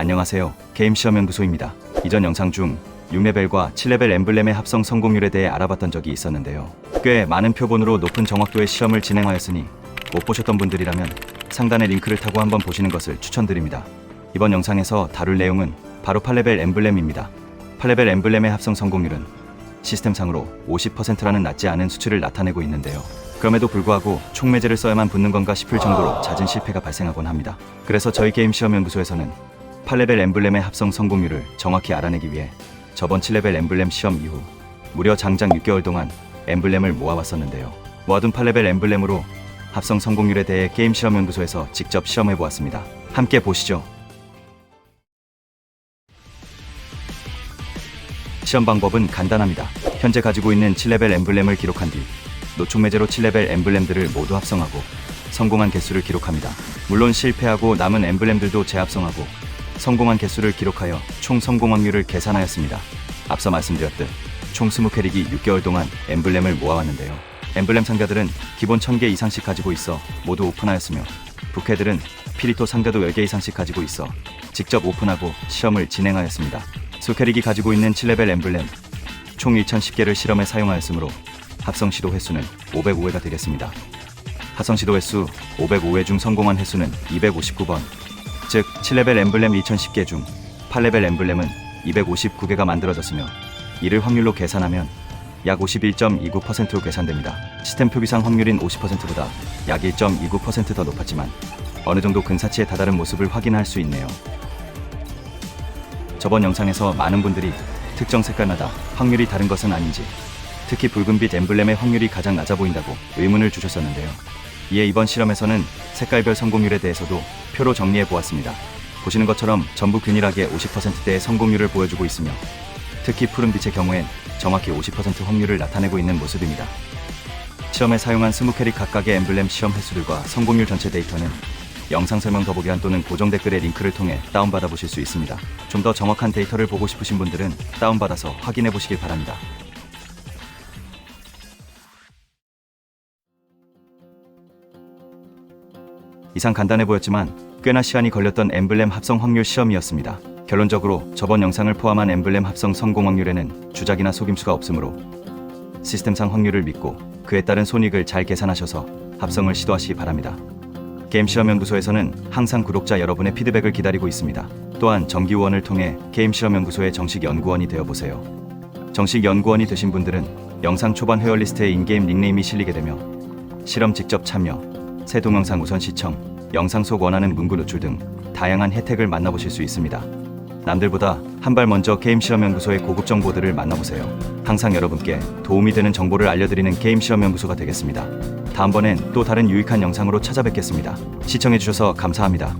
안녕하세요. 게임 시험 연구소입니다. 이전 영상 중 6레벨과 7레벨 엠블렘의 합성 성공률에 대해 알아봤던 적이 있었는데요. 꽤 많은 표본으로 높은 정확도의 시험을 진행하였으니 못 보셨던 분들이라면 상단의 링크를 타고 한번 보시는 것을 추천드립니다. 이번 영상에서 다룰 내용은 바로 8레벨 엠블렘입니다. 8레벨 엠블렘의 합성 성공률은 시스템상으로 50%라는 낮지 않은 수치를 나타내고 있는데요. 그럼에도 불구하고 총매제를 써야만 붙는 건가 싶을 정도로 잦은 실패가 발생하곤 합니다. 그래서 저희 게임 시험 연구소에서는 8레벨 엠블렘의 합성 성공률을 정확히 알아내기 위해 저번 7레벨 엠블렘 시험 이후 무려 장장 6개월 동안 엠블렘을 모아왔었는데요. 모아둔 8레벨 엠블렘으로 합성 성공률에 대해 게임 시험 연구소에서 직접 시험해 보았습니다. 함께 보시죠. 시험 방법은 간단합니다. 현재 가지고 있는 7레벨 엠블렘을 기록한 뒤 노총매제로 7레벨 엠블렘들을 모두 합성하고 성공한 개수를 기록합니다. 물론 실패하고 남은 엠블렘들도 재합성하고 성공한 개수를 기록하여 총 성공 확률을 계산하였습니다. 앞서 말씀드렸듯 총 20캐릭이 6개월 동안 엠블렘을 모아왔는데요. 엠블렘 상자들은 기본 1000개 이상씩 가지고 있어 모두 오픈하였으며 부캐들은 피리토 상자도 10개 이상씩 가지고 있어 직접 오픈하고 시험을 진행하였습니다. 수캐릭이 가지고 있는 7레벨 엠블렘 총 1010개를 실험에 사용하였으므로 합성 시도 횟수는 505회가 되겠습니다. 합성 시도 횟수 505회 중 성공한 횟수는 259번, 즉 7레벨 엠블렘 2010개 중 8레벨 엠블렘은 259개가 만들어졌으며 이를 확률로 계산하면 약 51.29%로 계산됩니다. 시스템 표기상 확률인 50%보다 약 1.29%더 높았지만 어느 정도 근사치에 다다른 모습을 확인할 수 있네요. 저번 영상에서 많은 분들이 특정 색깔마다 확률이 다른 것은 아닌지 특히 붉은빛 엠블렘의 확률이 가장 낮아 보인다고 의문을 주셨었는데요. 이에 이번 실험에서는 색깔별 성공률에 대해서도 표로 정리해 보았습니다. 보시는 것처럼 전부 균일하게 50%대의 성공률을 보여주고 있으며 특히 푸른빛의 경우엔 정확히 50% 확률을 나타내고 있는 모습입니다. 시험에 사용한 20캐릭 각각의 엠블렘 시험 횟수들과 성공률 전체 데이터는 영상 설명 더보기란 또는 고정 댓글의 링크를 통해 다운받아 보실 수 있습니다. 좀 더 정확한 데이터를 보고 싶으신 분들은 다운받아서 확인해 보시길 바랍니다. 이상 간단해 보였지만 꽤나 시간이 걸렸던 엠블렘 합성 확률 시험이었습니다. 결론적으로 저번 영상을 포함한 엠블렘 합성 성공 확률에는 주작이나 속임수가 없으므로 시스템상 확률을 믿고 그에 따른 손익을 잘 계산하셔서 합성을 시도하시기 바랍니다. 게임 시험 연구소에서는 항상 구독자 여러분의 피드백을 기다리고 있습니다. 또한 정기 후원을 통해 게임 시험 연구소의 정식 연구원이 되어 보세요. 정식 연구원이 되신 분들은 영상 초반 회원 리스트에 인게임 닉네임이 실리게 되며 실험 직접 참여, 새 동영상 우선 시청, 영상 속 원하는 문구 노출 등 다양한 혜택을 만나보실 수 있습니다. 남들보다 한 발 먼저 게임 시험 연구소의 고급 정보들을 만나보세요. 항상 여러분께 도움이 되는 정보를 알려드리는 게임 시험 연구소가 되겠습니다. 다음번엔 또 다른 유익한 영상으로 찾아뵙겠습니다. 시청해주셔서 감사합니다.